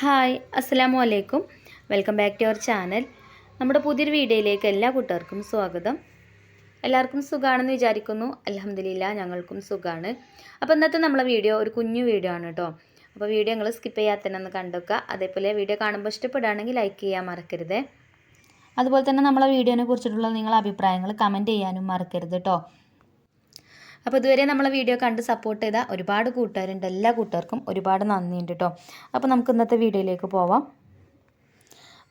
Hi അസ്സലാമു അലൈക്കും. Welcome back to our channel. നമ്മുടെ പുതിയൊരു വീഡിയോയിലേക്ക് എല്ലാ കൂട്ടുകാർക്കും സ്വാഗതം. എല്ലാവർക്കും സുഖമാണെന്ന് വിചാരിക്കുന്നു. അലഹമ്മദില്ല ഞങ്ങൾക്കും സുഖമാണ് അപ്പോൾ ഇന്നത്തെ നമ്മളെ വീഡിയോ ഒരു കുഞ്ഞു വീഡിയോ ആണ് കേട്ടോ അപ്പോൾ വീഡിയോ നിങ്ങൾ സ്കിപ്പ് ചെയ്യാതെ തന്നെ ഒന്ന് കണ്ടുവെക്കുക അതേപോലെ വീഡിയോ കാണുമ്പോൾ ഇഷ്ടപ്പെടുകയാണെങ്കിൽ ലൈക്ക് ചെയ്യാൻ മറക്കരുത്. അതുപോലെ തന്നെ നമ്മളെ വീഡിയോനെ കുറിച്ചിട്ടുള്ള നിങ്ങളുടെ അഭിപ്രായങ്ങൾ കമന്റ് ചെയ്യാനും മറക്കരുത് കേട്ടോ അപ്പോൾ ഇതുവരെ നമ്മളെ വീഡിയോ കണ്ട് സപ്പോർട്ട് ചെയ്ത ഒരുപാട് കൂട്ടുകാരുണ്ട്. എല്ലാ കൂട്ടുകാർക്കും ഒരുപാട് നന്ദിയുണ്ട് കേട്ടോ. അപ്പോൾ നമുക്ക് ഇന്നത്തെ വീഡിയോയിലേക്ക് പോവാം.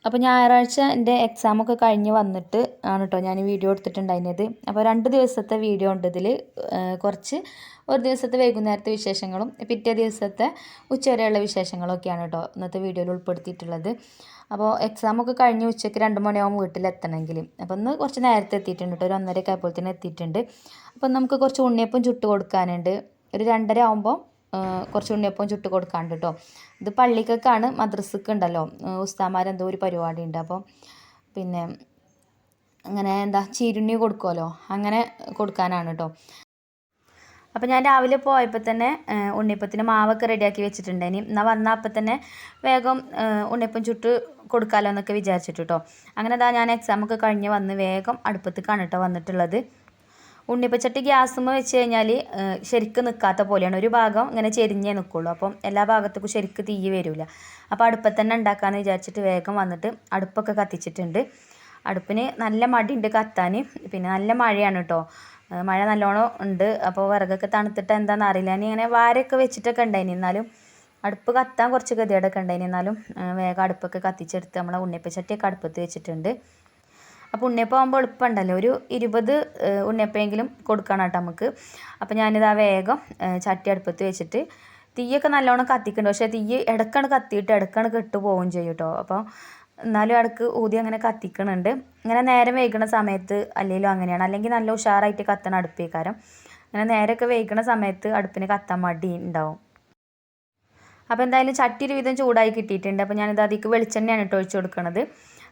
അപ്പോൾ ഞായറാഴ്ച എന്റെ എക്സാമൊക്കെ കഴിഞ്ഞ് വന്നിട്ട് ആണ് കേട്ടോ ഞാൻ വീഡിയോ എടുത്തിട്ടുണ്ടായിരുന്നത്. അപ്പോൾ രണ്ട് ദിവസത്തെ വീഡിയോ ഉണ്ട് ഇതിൽ കുറച്ച് ഒരു ദിവസത്തെ വൈകുന്നേരത്തെ വിശേഷങ്ങളും പിറ്റേ ദിവസത്തെ ഉച്ചവരെയുള്ള വിശേഷങ്ങളൊക്കെയാണ് കേട്ടോ ഇന്നത്തെ വീഡിയോയിൽ ഉൾപ്പെടുത്തിയിട്ടുള്ളത്. അപ്പോൾ എക്സാമൊക്കെ കഴിഞ്ഞ് ഉച്ചയ്ക്ക് രണ്ട് മണിയാവും വീട്ടിലെത്തണമെങ്കിൽ അപ്പോൾ ഒന്ന് കുറച്ച് നേരത്തെ എത്തിയിട്ടുണ്ട് കേട്ടോ ഒരു ഒന്നരയൊക്കെ ആയപ്പോഴത്തേന് എത്തിയിട്ടുണ്ട്. അപ്പോൾ നമുക്ക് കുറച്ച് ഉണ്ണിയപ്പം ചുട്ട് കൊടുക്കാനുണ്ട്. ഒരു രണ്ടര ആകുമ്പോൾ കുറച്ച് ഉണ്ണിയപ്പം ചുട്ട് കൊടുക്കാണ്ട് കേട്ടോ ഇത് പള്ളിക്കൊക്കെയാണ് മദ്രസക്ക് ഉണ്ടല്ലോ ഉസ്താമാരെന്തോ ഒരു പരിപാടി ഉണ്ട് അപ്പോൾ പിന്നെ അങ്ങനെ എന്താ ചീരുണ്ണി കൊടുക്കുമല്ലോ അങ്ങനെ കൊടുക്കാനാണ് കേട്ടോ അപ്പോൾ ഞാൻ രാവിലെ പോയപ്പോൾ തന്നെ ഉണ്ണിയപ്പത്തിന് മാവൊക്കെ റെഡിയാക്കി വെച്ചിട്ടുണ്ടായിനി എന്നാൽ വന്നാൽ അപ്പം തന്നെ വേഗം ഉണ്ണിയപ്പം ചുട്ട് കൊടുക്കാമല്ലോ എന്നൊക്കെ വിചാരിച്ചിട്ട് കേട്ടോ അങ്ങനെ അതാ ഞാൻ എക്സാമൊക്കെ കഴിഞ്ഞ് വന്ന് വേഗം അടുപ്പത്തേക്കാണ് കേട്ടോ വന്നിട്ടുള്ളത്. ഉണ്ണിയപ്പച്ചട്ടി ഗ്യാസുമ്മ വെച്ച് കഴിഞ്ഞാൽ ശരിക്ക് നിൽക്കാത്ത പോലെയാണ്. ഒരു ഭാഗം ഇങ്ങനെ ചെരിഞ്ഞേ നിൽക്കുള്ളൂ അപ്പം എല്ലാ ഭാഗത്തേക്കും ശരിക്ക് തീ വരില്ല അപ്പോൾ അടുപ്പത്ത് തന്നെ ഉണ്ടാക്കാമെന്ന് വിചാരിച്ചിട്ട് വേഗം വന്നിട്ട് അടുപ്പൊക്കെ കത്തിച്ചിട്ടുണ്ട്. അടുപ്പിന് നല്ല മടിയുണ്ട് കത്താൻ പിന്നെ നല്ല മഴയാണ് കേട്ടോ മഴ നല്ലോണം ഉണ്ട്. അപ്പോൾ വിറകൊക്കെ തണുത്തിട്ട് എന്താണെന്ന് അറിയില്ല. ഇനി ഇങ്ങനെ വാരൊക്കെ വെച്ചിട്ടൊക്കെ ഉണ്ടായിന്. എന്നാലും അടുപ്പ് കത്താൻ കുറച്ച് ഗതികേടൊക്കെ ഉണ്ടായിന്. എന്നാലും വേഗം അടുപ്പൊക്കെ കത്തിച്ചെടുത്ത് നമ്മളെ ഉണ്ണിപ്പച്ചട്ടിയൊക്കെ അടുപ്പത്ത് വെച്ചിട്ടുണ്ട്. അപ്പോൾ ഉണ്ണിയപ്പം ആകുമ്പോൾ എളുപ്പമുണ്ടല്ലോ ഒരു ഇരുപത് ഉണ്ണിയപ്പമെങ്കിലും കൊടുക്കണം കേട്ടോ നമുക്ക് അപ്പോൾ ഞാനിതാ വേഗം ചട്ടി അടുപ്പത്ത് വെച്ചിട്ട് തീയൊക്കെ നല്ലോണം കത്തിക്കുന്നുണ്ട് പക്ഷേ തീ ഇടക്കാണ് കത്തിയിട്ട് ഇടക്കാണ് കെട്ട് പോവുകയും ചെയ്യും കേട്ടോ അപ്പോൾ എന്നാലും ഇടയ്ക്ക് ഊതി അങ്ങനെ കത്തിക്കണുണ്ട്. ഇങ്ങനെ നേരം വൈകുന്ന സമയത്ത് അല്ലെങ്കിലും അങ്ങനെയാണ്. അല്ലെങ്കിൽ നല്ല ഉഷാറായിട്ട് കത്തണ അടുപ്പേക്കാരം. അങ്ങനെ നേരമൊക്കെ വൈകുന്ന സമയത്ത് അടുപ്പിന് കത്താൻ മടി ഉണ്ടാവും. അപ്പോൾ എന്തായാലും ചട്ടി ഒരു വിധം ചൂടായി കിട്ടിയിട്ടുണ്ട്. അപ്പോൾ ഞാനിത് അതിലേക്ക് വെളിച്ചെണ്ണയാണ് ഇട്ട് ഒഴിച്ചു കൊടുക്കുന്നത്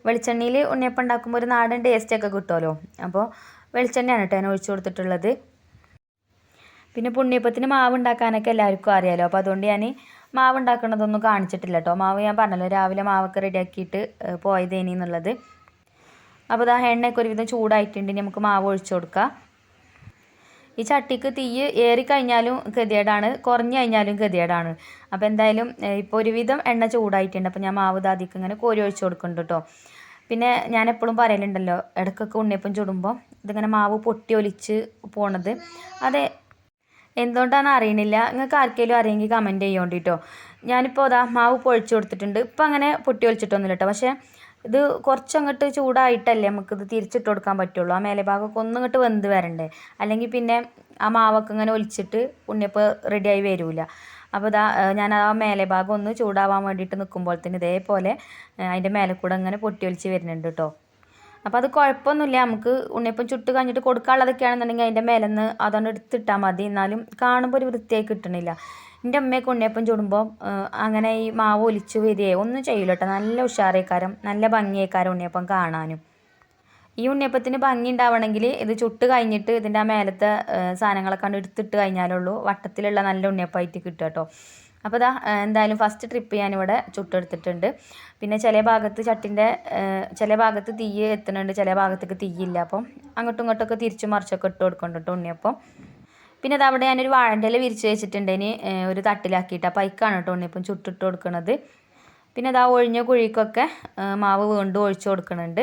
വെളിച്ചെണ്ണയിൽ ഉണ്ണിയപ്പം ഉണ്ടാക്കുമ്പോൾ ഒരു നാടൻ ടേസ്റ്റൊക്കെ കിട്ടുമല്ലോ അപ്പോൾ വെളിച്ചെണ്ണയാണ് കേട്ടോ ഞാൻ ഒഴിച്ചു കൊടുത്തിട്ടുള്ളത്. പിന്നെ പുണ്യപ്പത്തിന് മാവ് ഉണ്ടാക്കാനൊക്കെ എല്ലാവർക്കും അറിയാമല്ലോ അപ്പോൾ അതുകൊണ്ട് ഞാൻ മാവ് ഉണ്ടാക്കുന്നതൊന്നും കാണിച്ചിട്ടില്ല കേട്ടോ. മാവ് ഞാൻ പറഞ്ഞല്ലോ രാവിലെ മാവൊക്കെ റെഡിയാക്കിയിട്ട് പോയതേനി എന്നുള്ളത്. അപ്പോൾ ഇതാ എണ്ണയൊക്കെ ഒരുവിധം ചൂടായിട്ടുണ്ട്. നമുക്ക് മാവ് ഒഴിച്ചു കൊടുക്കാം. ഈ ചട്ടിക്ക് തീ ഏറിക്കഴിഞ്ഞാലും ഗതികേടാണ് കുറഞ്ഞു കഴിഞ്ഞാലും ഗതികേടാണ്. അപ്പോൾ എന്തായാലും ഇപ്പോൾ ഒരുവിധം എണ്ണ ചൂടായിട്ടുണ്ട്. അപ്പോൾ ഞാൻ മാവ് ദാദിക്ക് ഇങ്ങനെ കോരി ഒഴിച്ചു കൊടുക്കുന്നുണ്ട് കേട്ടോ. പിന്നെ ഞാൻ എപ്പോഴും പറയലുണ്ടല്ലോ ഇടയ്ക്കൊക്കെ ഉണ്ണിയപ്പം ചുടുമ്പോൾ ഇതിങ്ങനെ മാവ് പൊട്ടി ഒലിച്ച് പോണത്. അതെ എന്തുകൊണ്ടാണ് അറിയണില്ല. നിങ്ങൾക്ക് ആർക്കെങ്കിലും അറിയെങ്കിൽ കമന്റ് ചെയ്യോണ്ട് കേട്ടോ ഞാനിപ്പോൾ അതാ മാവ് പൊഴിച്ചു കൊടുത്തിട്ടുണ്ട്. ഇപ്പം അങ്ങനെ പൊട്ടി ഒലിച്ചിട്ടൊന്നുമില്ല കേട്ടോ പക്ഷേ ഇത് കുറച്ചങ്ങോട്ട് ചൂടായിട്ടല്ലേ നമുക്കിത് തിരിച്ചിട്ട് കൊടുക്കാൻ പറ്റുള്ളൂ. ആ മേലെ ഭാഗമൊക്കെ ഒന്നിങ്ങോട്ട് വെന്ത് വരണ്ടേ. അല്ലെങ്കിൽ പിന്നെ ആ മാവൊക്കെ ഇങ്ങനെ ഒലിച്ചിട്ട് ഉണ്ണിയപ്പം റെഡിയായി വരില്ല അപ്പോൾ ഇതാ ഞാൻ ആ മേലെ ഭാഗം ഒന്ന് ചൂടാവാൻ വേണ്ടിയിട്ട് നിൽക്കുമ്പോൾ തന്നെ ഇതേപോലെ അതിന്റെ മേലെ കൂടെ അങ്ങനെ പൊട്ടി ഒലിച്ച് വരുന്നുണ്ട് കേട്ടോ അപ്പോൾ അത് കുഴപ്പമൊന്നുമില്ല. നമുക്ക് ഉണ്ണിയപ്പം ചുട്ട് കഴിഞ്ഞിട്ട് കൊടുക്കാനുള്ളതൊക്കെയാണെന്നുണ്ടെങ്കിൽ അതിന്റെ മേലെ നിന്ന് അതൊന്ന് എടുത്തിട്ടാൽ മതി. എന്നാലും കാണുമ്പോൾ ഒരു വൃത്തിയായി കിട്ടണില്ല. എന്റെ അമ്മയൊക്കെ ഉണ്ണിയപ്പം ചുടുമ്പോൾ അങ്ങനെ ഈ മാവ് ഒലിച്ച് വരികയോ ഒന്നും ചെയ്യില്ല കേട്ടോ നല്ല ഉഷാറേക്കാരം നല്ല ഭംഗിയേക്കാരം ഉണ്ണിയപ്പം കാണാനും. ഈ ഉണ്ണിയപ്പത്തിന് ഭംഗി ഉണ്ടാവണമെങ്കിൽ ഇത് ചുട്ട് കഴിഞ്ഞിട്ട് ഇതിന്റെ ആ മേലത്തെ സാധനങ്ങളൊക്കെ കണ്ട് എടുത്തിട്ട് കഴിഞ്ഞാലുള്ളൂ വട്ടത്തിലുള്ള നല്ല ഉണ്ണിയപ്പമായിട്ട് കിട്ടുക കേട്ടോ. അപ്പോൾ ഇതാ എന്തായാലും ഫസ്റ്റ് ട്രിപ്പ് ഞാനിവിടെ ചുട്ടെടുത്തിട്ടുണ്ട്. പിന്നെ ചില ഭാഗത്ത് ചട്ടിന്റെ ചില ഭാഗത്ത് തീ എത്തുന്നുണ്ട് ചില ഭാഗത്തേക്ക് തീയില്ല. അപ്പം അങ്ങോട്ടും ഇങ്ങോട്ടൊക്കെ തിരിച്ചു മറിച്ചൊക്കെ ഇട്ട് കൊടുക്കുന്നുണ്ട് ഉണ്ണിയപ്പം. പിന്നെ അതവിടെ ഞാനൊരു വാഴന്റെ ഇല വിരിച്ച് വെച്ചിട്ടുണ്ട്. ഇനി ഒരു തട്ടിലാക്കിയിട്ട് അപ്പോൾ അയക്കാണ് കേട്ടോ ഉണ്ണിയപ്പം ചുട്ടിട്ട് കൊടുക്കുന്നത് പിന്നെ അതാ ഒഴിഞ്ഞ കുഴിക്കൊക്കെ മാവ് വീണ്ടും ഒഴിച്ചു കൊടുക്കുന്നുണ്ട്.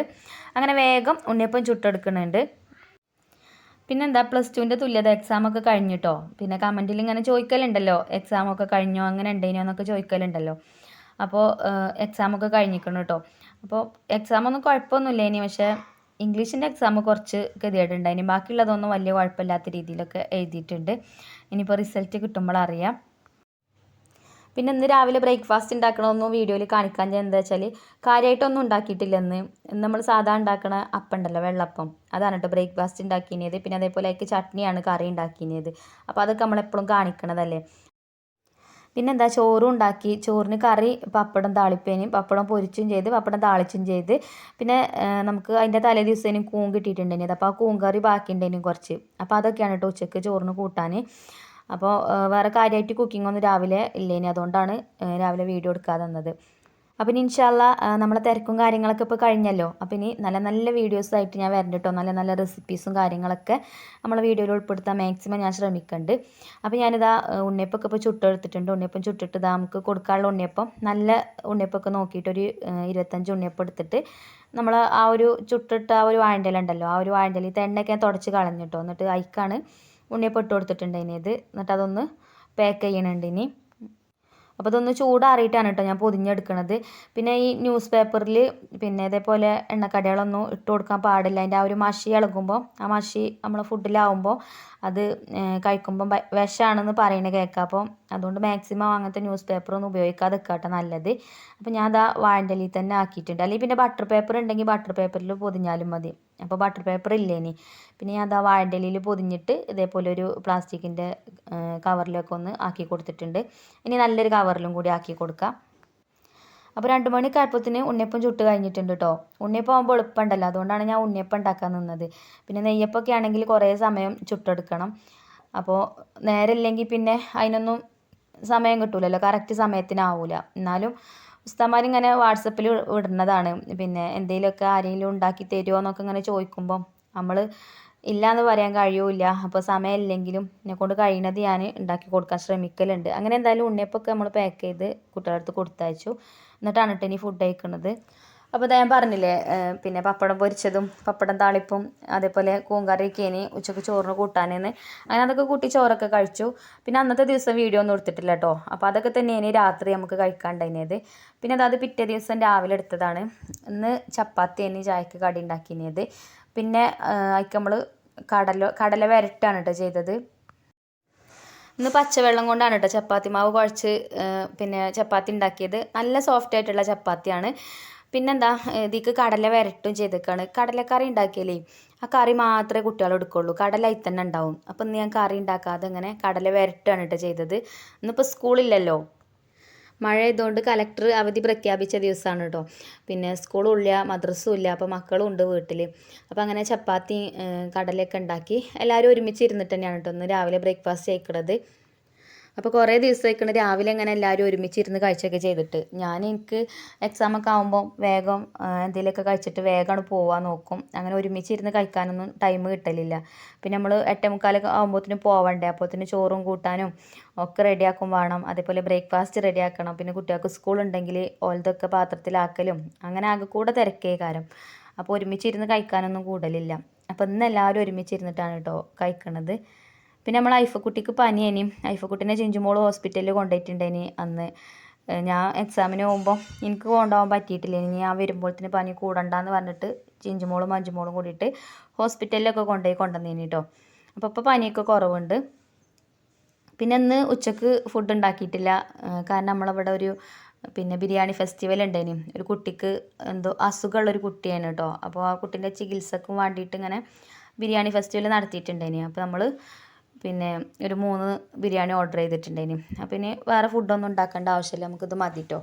അങ്ങനെ വേഗം ഉണ്ണിയപ്പം ചുട്ടെടുക്കുന്നുണ്ട്. പിന്നെ എന്താ പ്ലസ് ടുവിന്റെ തുല്യത എക്സാമൊക്കെ കഴിഞ്ഞിട്ടോ പിന്നെ കമന്റിൽ ഇങ്ങനെ ചോദിക്കലുണ്ടല്ലോ എക്സാമൊക്കെ കഴിഞ്ഞോ അങ്ങനെ ഉണ്ടേനോ എന്നൊക്കെ ചോദിക്കലുണ്ടല്ലോ. അപ്പോൾ എക്സാമൊക്കെ കഴിഞ്ഞിരിക്കണം കേട്ടോ അപ്പോൾ എക്സാമൊന്നും കുഴപ്പമൊന്നുമില്ല ഇനി പക്ഷേ ഇംഗ്ലീഷിന്റെ എക്സാം കുറച്ച് ഗതികേടുണ്ടായിനി ബാക്കിയുള്ളതൊന്നും വലിയ കുഴപ്പമില്ലാത്ത രീതിയിലൊക്കെ എഴുതിയിട്ടുണ്ട്. ഇനിയിപ്പോൾ റിസൾട്ട് കിട്ടുമ്പോൾ അറിയാം. പിന്നെ ഇന്ന് രാവിലെ ബ്രേക്ക്ഫാസ്റ്റ് ഉണ്ടാക്കണമെന്നും വീഡിയോയിൽ കാണിക്കാൻ ഞാൻ എന്താ വെച്ചാൽ കാര്യമായിട്ടൊന്നും ഉണ്ടാക്കിയിട്ടില്ല ഇന്ന് നമ്മൾ സാധാ ഉണ്ടാക്കണ അപ്പം ഉണ്ടല്ലോ വെള്ളപ്പം. അതാണ് കേട്ടോ ബ്രേക്ക്ഫാസ്റ്റ് ഉണ്ടാക്കിയത് പിന്നെ അതേപോലെ അതിലേക്ക് ചട്നിയാണ് കറി ഉണ്ടാക്കിയത് അപ്പോൾ അതൊക്കെ നമ്മളെപ്പോഴും കാണിക്കണതല്ലേ. പിന്നെന്താ ചോറും ഉണ്ടാക്കി. ചോറിന് കറി പപ്പടം താളിപ്പേനും പപ്പടം പൊരിച്ചും ചെയ്ത് പപ്പടം താളിച്ചും ചെയ്ത്. പിന്നെ നമുക്ക് അതിന്റെ തലേ ദിവസത്തേനും കൂൺ കിട്ടിയിട്ടുണ്ടായിരുന്നു അപ്പോൾ ആ കൂൺ കറി ബാക്കി ഉണ്ടായിരുന്നു കുറച്ച്. അപ്പോൾ അതൊക്കെയാണ് കേട്ടോ ഉച്ചയ്ക്ക് ചോറിന് കൂട്ടാൻ അപ്പോൾ വേറെ കാര്യമായിട്ട് കുക്കിംഗ് ഒന്നും രാവിലെ ഇല്ലേനി. അതുകൊണ്ടാണ് രാവിലെ വീഡിയോ എടുക്കാതെ തന്നത് അപ്പം ഇനി ഇൻഷാല്ല നമ്മളെ തിരക്കും കാര്യങ്ങളൊക്കെ ഇപ്പോൾ കഴിഞ്ഞല്ലോ. അപ്പം ഇനി നല്ല നല്ല വീഡിയോസ് ആയിട്ട് ഞാൻ വരണ്ട കേട്ടോ നല്ല നല്ല റെസിപ്പീസും കാര്യങ്ങളൊക്കെ നമ്മളെ വീഡിയോയിൽ ഉൾപ്പെടുത്താൻ മാക്സിമം ഞാൻ ശ്രമിക്കുന്നുണ്ട് അപ്പോൾ ഞാനിതാ ഉണ്ണിയപ്പൊക്കെ ഇപ്പോൾ ചുട്ടെടുത്തിട്ടുണ്ട്. ഉണ്ണിയപ്പം ചുട്ടിട്ട് ഇതാ നമുക്ക് കൊടുക്കാനുള്ള ഉണ്ണിയപ്പം നല്ല ഉണ്ണിയപ്പൊക്കെ നോക്കിയിട്ടൊരു ഇരുപത്തഞ്ച് ഉണ്ണിയപ്പം എടുത്തിട്ട് നമ്മൾ ആ ഒരു ചുട്ടിട്ട് ആ ഒരു വാഴന്റെ ഉണ്ടല്ലോ. ആ ഒരു വാഴന്റെ ഇല എണ്ണയൊക്കെ ഞാൻ തുടച്ച് കളഞ്ഞിട്ടോ എന്നിട്ട് അയക്കാണ് ഉണ്ണിയപ്പം ഇട്ട് കൊടുത്തിട്ടുണ്ട് ഇത്. എന്നിട്ട് അതൊന്ന് പാക്ക് ചെയ്യണുണ്ട് ഇനി. അപ്പോൾ ഇതൊന്ന് ചൂടാറിയിട്ടാണ് കേട്ടോ ഞാൻ പൊതിഞ്ഞെടുക്കണത്. പിന്നെ ഈ ന്യൂസ് പേപ്പറിൽ പിന്നെ ഇതേപോലെ എണ്ണക്കടികളൊന്നും ഇട്ട് കൊടുക്കാൻ പാടില്ല. അതിന്റെ ആ ഒരു മഷി ഇളകുമ്പോൾ ആ മഷി നമ്മളെ ഫുഡിലാവുമ്പോൾ അത് കഴിക്കുമ്പം വിഷമാണെന്ന് പറയണ കേൾക്കാം അപ്പം അതുകൊണ്ട് മാക്സിമം അങ്ങനത്തെ ന്യൂസ് പേപ്പറൊന്നും ഉപയോഗിക്കാതെ കേട്ടോ നല്ലത്. അപ്പോൾ ഞാൻ അതാ വാഴന്റെ തന്നെ ആക്കിയിട്ടുണ്ട്. അല്ലെങ്കിൽ പിന്നെ ബട്ടർ പേപ്പർ ഉണ്ടെങ്കിൽ ബട്ടർ പേപ്പറിൽ പൊതിഞ്ഞാലും മതി. അപ്പോൾ ബട്ടർ പേപ്പർ ഇല്ലേ ഇനി? പിന്നെ ഞാൻ അതാ വാഴന്റെ പൊതിഞ്ഞിട്ട് ഇതേപോലെ ഒരു പ്ലാസ്റ്റിക്കിന്റെ കവറിലൊക്കെ ഒന്ന് ആക്കി കൊടുത്തിട്ടുണ്ട്. ഇനി നല്ലൊരു കവറിലും കൂടി ആക്കി കൊടുക്കാം. അപ്പോൾ രണ്ട് മണിക്കായപ്പത്തിന് ഉണ്ണിയപ്പം ചുട്ട് കഴിഞ്ഞിട്ടുണ്ട് കേട്ടോ ഉണ്ണിയപ്പം ആകുമ്പോൾ എളുപ്പമുണ്ടല്ലോ അതുകൊണ്ടാണ് ഞാൻ ഉണ്ണിയപ്പം ഉണ്ടാക്കാൻ നിന്നത്. പിന്നെ നെയ്യപ്പമൊക്കെ ആണെങ്കിൽ കുറേ സമയം ചുട്ടെടുക്കണം. അപ്പോൾ നേരമില്ലെങ്കിൽ പിന്നെ അതിനൊന്നും സമയം കിട്ടൂലല്ലോ. കറക്റ്റ് സമയത്തിനാവൂല. എന്നാലും ഉസ്താമാരിങ്ങനെ വാട്സപ്പിൽ ഇടുന്നതാണ് പിന്നെ എന്തെങ്കിലുമൊക്കെ ആരെങ്കിലും ഉണ്ടാക്കി തരുമോ എന്നൊക്കെ ഇങ്ങനെ ചോദിക്കുമ്പം നമ്മൾ ഇല്ലയെന്ന് പറയാൻ കഴിയൂല അപ്പോൾ സമയമില്ലെങ്കിലും എന്നെ കൊണ്ട് കഴിയുന്നത് ഞാൻ ഉണ്ടാക്കി കൊടുക്കാൻ ശ്രമിക്കലുണ്ട്. അങ്ങനെ എന്തായാലും ഉണ്ണിയപ്പൊക്കെ നമ്മൾ പാക്ക് ചെയ്ത് കുട്ടികളുടെ അടുത്ത് കൊടുത്തയച്ചു. എന്നിട്ടാണ് ഇനി ഫുഡ് കഴിക്കുന്നത് അപ്പോൾ ഞാൻ പറഞ്ഞില്ലേ പിന്നെ പപ്പടം പൊരിച്ചതും പപ്പടം താളിപ്പും അതേപോലെ കൂങ്കറിയൊക്കെ ഇനി ഉച്ചയ്ക്ക് ചോറിന് കൂട്ടാനെന്ന്. അങ്ങനെ അതൊക്കെ കൂട്ടി ചോറൊക്കെ കഴിച്ചു. പിന്നെ അന്നത്തെ ദിവസം വീഡിയോ ഒന്നും എടുത്തിട്ടില്ല കേട്ടോ അപ്പോൾ അതൊക്കെ തന്നെ ഇനി രാത്രി നമുക്ക് കഴിക്കാണ്ടതിനേത് പിന്നെ അത് പിറ്റേ ദിവസം രാവിലെ എടുത്തതാണ്. ഇന്ന് ചപ്പാത്തി ഇനി ചായക്ക് കടി ഉണ്ടാക്കിയത് പിന്നെ അതിക്ക് നമ്മൾ കടല കടല വരട്ടാണ് കേട്ടോ ചെയ്തത്. ഇന്ന് പച്ചവെള്ളം കൊണ്ടാണ് കേട്ടോ ചപ്പാത്തി. മാവ് കുഴച്ച് പിന്നെ ചപ്പാത്തി ഉണ്ടാക്കിയത്. നല്ല സോഫ്റ്റ് ആയിട്ടുള്ള ചപ്പാത്തിയാണ്. പിന്നെന്താ ഇതിക്ക് കടല വരട്ടും ചെയ്തേക്കാണ്. കടലക്കറി ഉണ്ടാക്കിയാലേ ആ കറി മാത്രമേ കുട്ടികൾ എടുക്കുള്ളൂ. കടല അതിൽ തന്നെ ഉണ്ടാവും. അപ്പം ഇന്ന് ഞാൻ കറി ഉണ്ടാക്കാതെ ഇങ്ങനെ കടല വരട്ടാണ് കേട്ടോ ചെയ്തത്. ഇന്നിപ്പോൾ സ്കൂളില്ലല്ലോ. മഴ ആയതുകൊണ്ട് കലക്ടർ അവധി പ്രഖ്യാപിച്ച ദിവസമാണ് കേട്ടോ. പിന്നെ സ്കൂളും ഇല്ല ഇല്ല അപ്പോൾ മക്കളും ഉണ്ട് വീട്ടിൽ അപ്പോൾ അങ്ങനെ ചപ്പാത്തി കടലയൊക്കെ ഉണ്ടാക്കി എല്ലാവരും ഒരുമിച്ച് ഇരുന്നിട്ട് തന്നെയാണ് കേട്ടോ ഇന്ന് രാവിലെ ബ്രേക്ക്ഫാസ്റ്റ് കഴിക്കണത്. അപ്പോൾ കുറേ ദിവസമായിക്കണ് രാവിലെ ഇങ്ങനെ എല്ലാവരും ഒരുമിച്ചിരുന്ന് കഴിച്ചൊക്കെ ചെയ്തിട്ട്. ഞാൻ എനിക്ക് എക്സാം ഒക്കെ ആകുമ്പോൾ വേഗം എന്തെങ്കിലുമൊക്കെ കഴിച്ചിട്ട് വേഗമാണ് പോവാൻ നോക്കും. അങ്ങനെ ഒരുമിച്ചിരുന്ന് കഴിക്കാനൊന്നും ടൈം കിട്ടലില്ല. പിന്നെ നമ്മൾ എട്ടേമുക്കാലൊക്കെ ആകുമ്പോഴത്തേനും പോവണ്ടേ? അപ്പോഴത്തേന് ചോറും കൂട്ടാനും ഒക്കെ റെഡിയാക്കും വേണം. അതേപോലെ ബ്രേക്ക്ഫാസ്റ്റ് റെഡിയാക്കണം പിന്നെ കുട്ടികൾക്ക് സ്കൂൾ ഉണ്ടെങ്കിൽ ഓലതൊക്കെ പാത്രത്തിലാക്കലും. അങ്ങനെ ആകെ കൂടെ തിരക്കേ കാരം അപ്പോൾ ഒരുമിച്ചിരുന്ന് കഴിക്കാനൊന്നും കൂടലില്ല. അപ്പോൾ ഇന്ന് എല്ലാവരും ഒരുമിച്ചിരുന്നിട്ടാണ് കേട്ടോ കഴിക്കണത്. പിന്നെ നമ്മൾ ഐഫക്കുട്ടിക്ക് പനിയേനി. ഐഫക്കുട്ടീനെ ചിഞ്ചുമോൾ ഹോസ്പിറ്റലിൽ കൊണ്ടുപോയിട്ടുണ്ടേനി അന്ന്. ഞാൻ എക്സാമിന് പോകുമ്പോൾ എനിക്ക് കൊണ്ടുപോകാൻ പറ്റിയിട്ടില്ല ഇനി ഞാൻ വരുമ്പോഴത്തേന് പനി കൂടണ്ടെന്ന് പറഞ്ഞിട്ട് ചിഞ്ചുമോളും മഞ്ചുമോളും കൂടിയിട്ട് ഹോസ്പിറ്റലിലൊക്കെ കൊണ്ടുപോയി കൊണ്ടുവന്നേനി കേട്ടോ അപ്പോൾ ഇപ്പോൾ പനിയൊക്കെ കുറവുണ്ട്. പിന്നെ ഇന്ന് ഉച്ചയ്ക്ക് ഫുഡ് ഉണ്ടാക്കിയിട്ടില്ല. കാരണം നമ്മളവിടെ ഒരു പിന്നെ ബിരിയാണി ഫെസ്റ്റിവൽ ഉണ്ടായിനി ഒരു കുട്ടിക്ക് എന്തോ അസുഖമുള്ളൊരു കുട്ടിയാണ് കേട്ടോ അപ്പോൾ ആ കുട്ടീന്റെ ചികിത്സക്കും വേണ്ടിയിട്ട് ഇങ്ങനെ ബിരിയാണി ഫെസ്റ്റിവൽ നടത്തിയിട്ടുണ്ടായിനി അപ്പോൾ നമ്മൾ പിന്നെ ഒരു മൂന്ന് ബിരിയാണി ഓർഡർ ചെയ്തിട്ടുണ്ടായിനി. അപ്പം ഇനി വേറെ ഫുഡൊന്നും ഉണ്ടാക്കേണ്ട ആവശ്യമില്ല. നമുക്കിത് മതി കേട്ടോ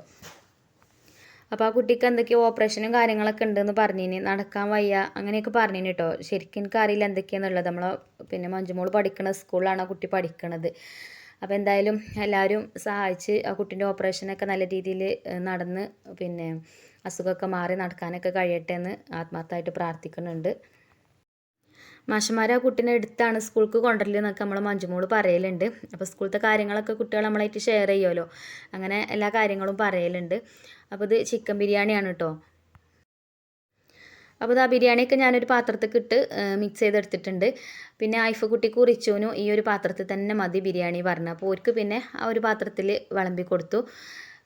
അപ്പോൾ ആ കുട്ടിക്ക് എന്തൊക്കെയോ ഓപ്പറേഷനും കാര്യങ്ങളൊക്കെ ഉണ്ടെന്ന് പറഞ്ഞിനി. നടക്കാൻ വയ്യ അങ്ങനെയൊക്കെ പറഞ്ഞിനി കേട്ടോ ശരിക്കും എനിക്ക് അറിയില്ല എന്തൊക്കെയാണെന്നുള്ളത് നമ്മളെ പിന്നെ മഞ്ജുമോൾ പഠിക്കുന്ന സ്കൂളിലാണ് ആ കുട്ടി പഠിക്കണത്. അപ്പോൾ എന്തായാലും എല്ലാവരും സഹായിച്ച് ആ കുട്ടീന്റെ ഓപ്പറേഷനൊക്കെ നല്ല രീതിയിൽ നടന്ന് പിന്നെ അസുഖമൊക്കെ മാറി നടക്കാനൊക്കെ കഴിയട്ടെ എന്ന് ആത്മാർത്ഥമായിട്ട് പ്രാർത്ഥിക്കുന്നുണ്ട്. മാഷന്മാർ ആ കുട്ടീനെ എടുത്താണ് സ്കൂൾക്ക് കൊണ്ടുവരലെന്നൊക്കെ നമ്മൾ മഞ്ജുമോൾ പറയലുണ്ട്. അപ്പോൾ സ്കൂളത്തെ കാര്യങ്ങളൊക്കെ കുട്ടികൾ നമ്മളായിട്ട് ഷെയർ ചെയ്യുമല്ലോ അങ്ങനെ എല്ലാ കാര്യങ്ങളും പറയലുണ്ട്. അപ്പോൾ ഇത് ചിക്കൻ ബിരിയാണിയാണ് കേട്ടോ അപ്പോൾ ആ ബിരിയാണിയൊക്കെ ഞാനൊരു പാത്രത്തിൽ ഇട്ട് മിക്സ് ചെയ്തെടുത്തിട്ടുണ്ട്. പിന്നെ ഐഫ് കുട്ടി റിച്ചുവിനും ഈ ഒരു പാത്രത്തിൽ തന്നെ മതി ബിരിയാണി പറഞ്ഞു അപ്പോൾ ഓർക്ക് പിന്നെ ആ ഒരു പാത്രത്തിൽ വിളമ്പി കൊടുത്തു.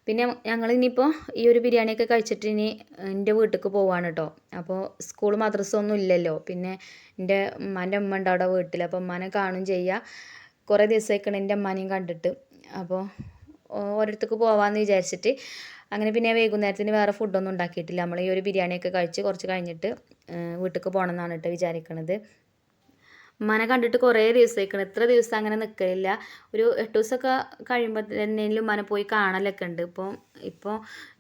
പിന്നെ ഞങ്ങൾ ഇനിയിപ്പോൾ ഈ ഒരു ബിരിയാണിയൊക്കെ കഴിച്ചിട്ട് ഇനി എന്റെ വീട്ടിലേക്ക് പോവാണ് കേട്ടോ അപ്പോൾ സ്കൂൾ മദ്രസ ഒന്നും ഇല്ലല്ലോ. പിന്നെ എന്റെ ഉമ്മാന്റെ ഉമ്മ ഉണ്ട് അവിടെ വീട്ടിൽ അപ്പോൾ ഉമ്മാനെ കാണും ചെയ്യുക കുറേ ദിവസമായിക്കണം എന്റെ ഉമ്മാനെയും കണ്ടിട്ട്. അപ്പോൾ ഓരോരുത്തർക്ക് പോവാമെന്ന് വിചാരിച്ചിട്ട് അങ്ങനെ പിന്നെ വൈകുന്നേരത്തിന് വേറെ ഫുഡൊന്നും ഉണ്ടാക്കിയിട്ടില്ല. നമ്മൾ ഈ ഒരു ബിരിയാണിയൊക്കെ കഴിച്ച് കുറച്ച് കഴിഞ്ഞിട്ട് വീട്ടിലേക്ക് പോകണം എന്നാണ് കേട്ടോ വിചാരിക്കണത്. ഉമ്മാനെ കണ്ടിട്ട് കുറേ ദിവസമായിക്കണം. എത്ര ദിവസം അങ്ങനെ നിൽക്കലില്ല ഒരു എട്ട് ദിവസമൊക്കെ കഴിയുമ്പോൾ തന്നെ ഉമ്മാനെ പോയി കാണലൊക്കെ ഉണ്ട്. ഇപ്പോൾ ഇപ്പോൾ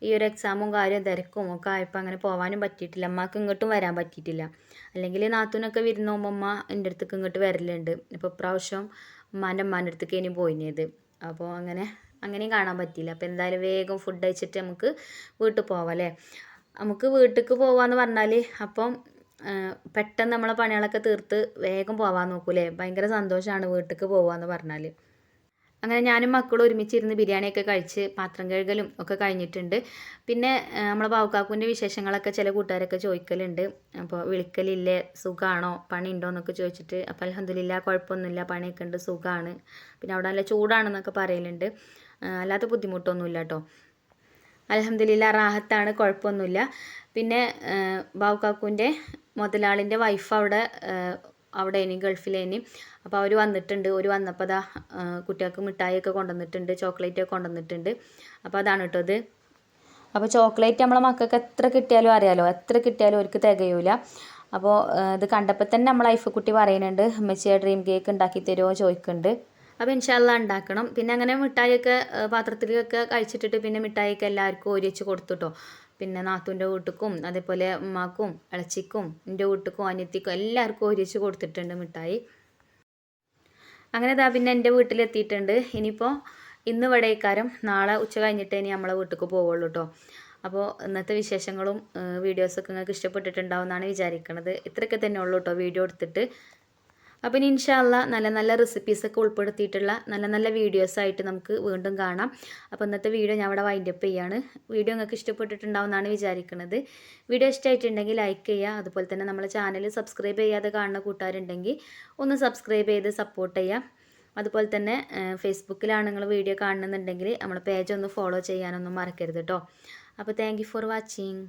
ഈ ഒരു എക്സാമും കാര്യം തിരക്കും ഒക്കെ ആയപ്പോൾ അങ്ങനെ പോകാനും പറ്റിയിട്ടില്ല. അമ്മയ്ക്ക് ഇങ്ങോട്ടും വരാൻ പറ്റിയിട്ടില്ല. അല്ലെങ്കിൽ നാത്തൂനൊക്കെ വിരുന്ന് പോകുമ്പോൾ അമ്മ എന്റെ അടുത്തേക്ക് ഇങ്ങോട്ട് വരലുണ്ട്. ഇപ്പോൾ ഇപ്രാവശ്യം ഉമ്മാന്റെ ഉമ്മാന്റെ അടുത്തേക്ക് ഇനി പോയിനത്. അപ്പോൾ അങ്ങനെ അങ്ങനെയും കാണാൻ പറ്റിയില്ല. അപ്പോൾ എന്തായാലും വേഗം ഫുഡ് കഴിച്ചിട്ട് നമുക്ക് വീട്ടിൽ പോവാം അല്ലേ? നമുക്ക് വീട്ടിലേക്ക് പോവാന്ന് പറഞ്ഞാൽ അപ്പം പെട്ടെന്ന് നമ്മളെ പണികളൊക്കെ തീർത്ത് വേഗം പോവാൻ നോക്കൂലേ? ഭയങ്കര സന്തോഷമാണ് വീട്ടിലേക്ക് പോവാന്ന് പറഞ്ഞാൽ അങ്ങനെ ഞാനും മക്കളും ഒരുമിച്ചിരുന്ന് ബിരിയാണിയൊക്കെ കഴിച്ച് പാത്രം കഴുകലും ഒക്കെ കഴിഞ്ഞിട്ടുണ്ട്. പിന്നെ നമ്മളെ ബാവുക്കാക്കുവിന്റെ വിശേഷങ്ങളൊക്കെ ചില കൂട്ടുകാരൊക്കെ ചോദിക്കലുണ്ട്. അപ്പോൾ വിളിക്കലില്ലേ? സുഖമാണോ പണി ഉണ്ടോ എന്നൊക്കെ ചോദിച്ചിട്ട് അപ്പോൾ അലഹദില്ല കുഴപ്പമൊന്നുമില്ല. പണിയൊക്കെ ഉണ്ട്. സുഖമാണ് പിന്നെ അവിടെ നല്ല ചൂടാണെന്നൊക്കെ പറയലുണ്ട്. അല്ലാത്ത ബുദ്ധിമുട്ടൊന്നുമില്ല കേട്ടോ. അലഹമ്മദില്ല റാഹത്താണ്. കുഴപ്പമൊന്നുമില്ല. പിന്നെ ബാവുക്കാക്കുവിന്റെ മുതലാളിന്റെ വൈഫ് അവിടെ അവിടെ ഇനി ഗൾഫിലേനി അപ്പോൾ അവർ വന്നിട്ടുണ്ട്. ഒരു വന്നപ്പോൾ അതാ കുട്ടികൾക്ക് മിഠായിയൊക്കെ കൊണ്ടുവന്നിട്ടുണ്ട് ചോക്ലേറ്റ് ഒക്കെ കൊണ്ടുവന്നിട്ടുണ്ട്. അപ്പോൾ അതാണ് കേട്ടോ ഇത്. അപ്പോൾ ചോക്ലേറ്റ് നമ്മളെ മക്കൾക്ക് എത്ര കിട്ടിയാലും അറിയാലോ. എത്ര കിട്ടിയാലും അവർക്ക് തികയൂല. അപ്പോൾ ഇത് കണ്ടപ്പോൾ തന്നെ നമ്മളെ ഐഫക്കുട്ടി പറയുന്നുണ്ട് അമ്മച്ചിയെ ഡ്രീം കേക്ക് ഉണ്ടാക്കി തരുമോ? ചോദിക്കുന്നുണ്ട്. അപ്പോൾ ഇൻഷാല്ല ഉണ്ടാക്കണം. പിന്നെ അങ്ങനെ മിഠായിയൊക്കെ പാത്രത്തിലൊക്കെ കഴിച്ചിട്ടിട്ട് പിന്നെ മിഠായിയൊക്കെ എല്ലാവർക്കും ഒരു വെച്ച് കൊടുത്തുട്ടോ പിന്നെ നാത്തൂന്റെ വീട്ടിക്കും അതേപോലെ ഉമ്മാക്കും ഇളച്ചിക്കും എന്റെ വീട്ടിക്കും അനിയത്തിക്കും എല്ലാവർക്കും ഒരുമിച്ച് കൊടുത്തിട്ടുണ്ട് മിഠായി. അങ്ങനെ ഇതാ പിന്നെ എന്റെ വീട്ടിലെത്തിയിട്ടുണ്ട്. ഇനിയിപ്പോൾ ഇന്ന് ഇവിടേക്കാരം നാളെ ഉച്ച കഴിഞ്ഞിട്ടേ ഇനി നമ്മളെ വീട്ടിലേക്ക് പോവുള്ളൂ കേട്ടോ അപ്പോൾ ഇന്നത്തെ വിശേഷങ്ങളും വീഡിയോസൊക്കെ നിങ്ങൾക്ക് ഇഷ്ടപ്പെട്ടിട്ടുണ്ടാവും എന്നാണ് വിചാരിക്കുന്നത് ഇത്രയൊക്കെ തന്നെ ഉള്ളൂ കേട്ടോ വീഡിയോ എടുത്തിട്ട്. അപ്പോൾ ഇനി ഇൻഷാല്ല നല്ല നല്ല റെസിപ്പീസൊക്കെ ഉൾപ്പെടുത്തിയിട്ടുള്ള നല്ല നല്ല വീഡിയോസ് ആയിട്ട് നമുക്ക് വീണ്ടും കാണാം. അപ്പോൾ ഇന്നത്തെ വീഡിയോ ഞാൻ അവിടെ വൈൻഡപ്പ് ചെയ്യാണ്. വീഡിയോ നിങ്ങൾക്ക് ഇഷ്ടപ്പെട്ടിട്ടുണ്ടാവും എന്നാണ് വിചാരിക്കുന്നത് വീഡിയോ ഇഷ്ടമായിട്ടുണ്ടെങ്കിൽ ലൈക്ക് ചെയ്യുക. അതുപോലെ തന്നെ നമ്മളെ ചാനൽ സബ്സ്ക്രൈബ് ചെയ്യാതെ കാണുന്ന കൂട്ടുകാരുണ്ടെങ്കിൽ ഒന്ന് സബ്സ്ക്രൈബ് ചെയ്ത് സപ്പോർട്ട് ചെയ്യുക. അതുപോലെ തന്നെ ഫേസ്ബുക്കിലാണ് നിങ്ങൾ വീഡിയോ കാണുന്നുണ്ടെങ്കിൽ നമ്മുടെ പേജ് ഒന്ന് ഫോളോ ചെയ്യാനൊന്നും മറക്കരുത് കേട്ടോ അപ്പോൾ താങ്ക് ഫോർ വാച്ചിങ്